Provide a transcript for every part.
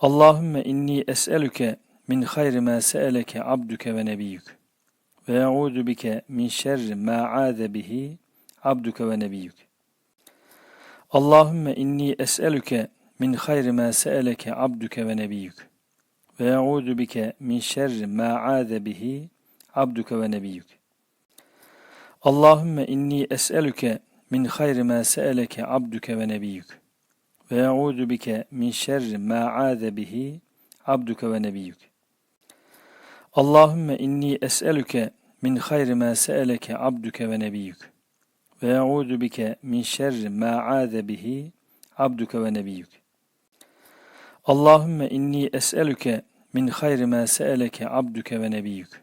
Allahümme inni es'elüke min hayri ma se'eleke abduke ve nebiyyük. Ve e'udu bike min şerri ma a'ade bihi abduke ve nebiyyük. Allahümme inni es'elüke min hayri ma se'eleke abduke ve nebiyyük. Ve e'udu bike min şerri ma a'ade bihi abduke ve nebiyyük. Allahümme inni es'elüke min hayri ma se'eleke abduke ve nebiyyük. Ve e'udu bike min şerri ma a'ade bihi abduke ve nebiyyük. Allahümme inni es'elüke min hayri ma se'eleke abduke ve nebiyyük. Ve e'udu bike min şerri ma a'ade bihi abduke ve nebiyyük. Allahümme inni es'elüke min hayri ma se'eleke abduke ve nebiyyük.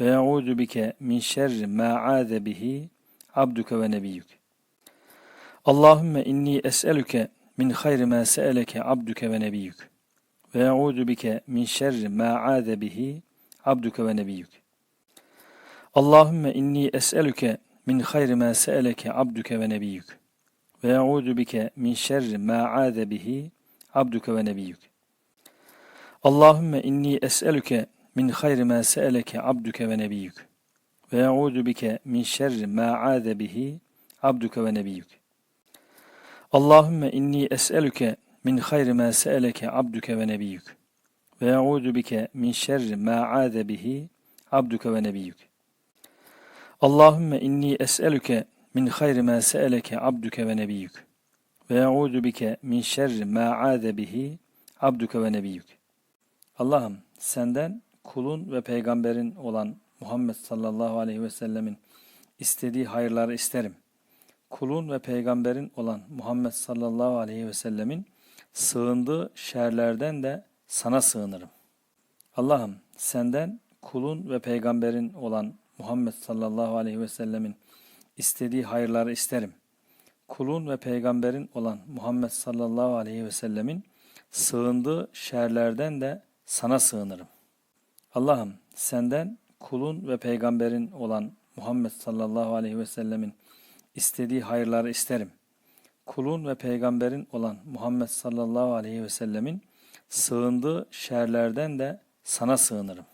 Ve e'udu bike min şerri ma a'ade bihi abduke ve nebiyyük. Allahümme inni es'elüke min hayri ma se'eleke abduke ve nebiyyük. Ve e'udu bike min şerri ma a'ade bihi abduke ve nebiyyük. Allahümme inni es'elüke min hayri ma se'eleke abduke ve nebiyyük. Ve e'udu bike min şerri ma a'ade bihi abduke ve nebiyyük. Allahümme inni es'elüke min hayri ma se'eleke abduke ve nebiyyük. Ve e'udu bike min şerri ma a'ade bihi abduke ve nebiyyük. Allahümme inni es'elüke min hayri ma se'eleke abduke ve nebiyyük. Ve e'udu bike min şerri ma a'ade bihi abduke ve nebiyyük. Allahümme inni es'elüke min hayri ma se'eleke abduke ve nebiyyük. Ve e'udu bike min şerri ma a'ade bihi abduke ve nebiyyük. Allah'ım senden kulun ve peygamberin olan Muhammed sallallahu aleyhi ve sellemin istediği hayırları isterim. Kulun ve peygamberin olan Muhammed sallallahu aleyhi ve sellemin sığındığı şerlerden de sana sığınırım. Allah'ım senden kulun ve peygamberin olan Muhammed sallallahu aleyhi ve sellemin istediği hayırları isterim. Kulun ve peygamberin olan Muhammed sallallahu aleyhi ve sellemin sığındığı şerlerden de sana sığınırım. Allah'ım senden kulun ve peygamberin olan Muhammed sallallahu aleyhi ve sellemin istediği hayırları isterim. Kulun ve peygamberin olan Muhammed sallallahu aleyhi ve sellemin sığındığı şerlerden de sana sığınırım.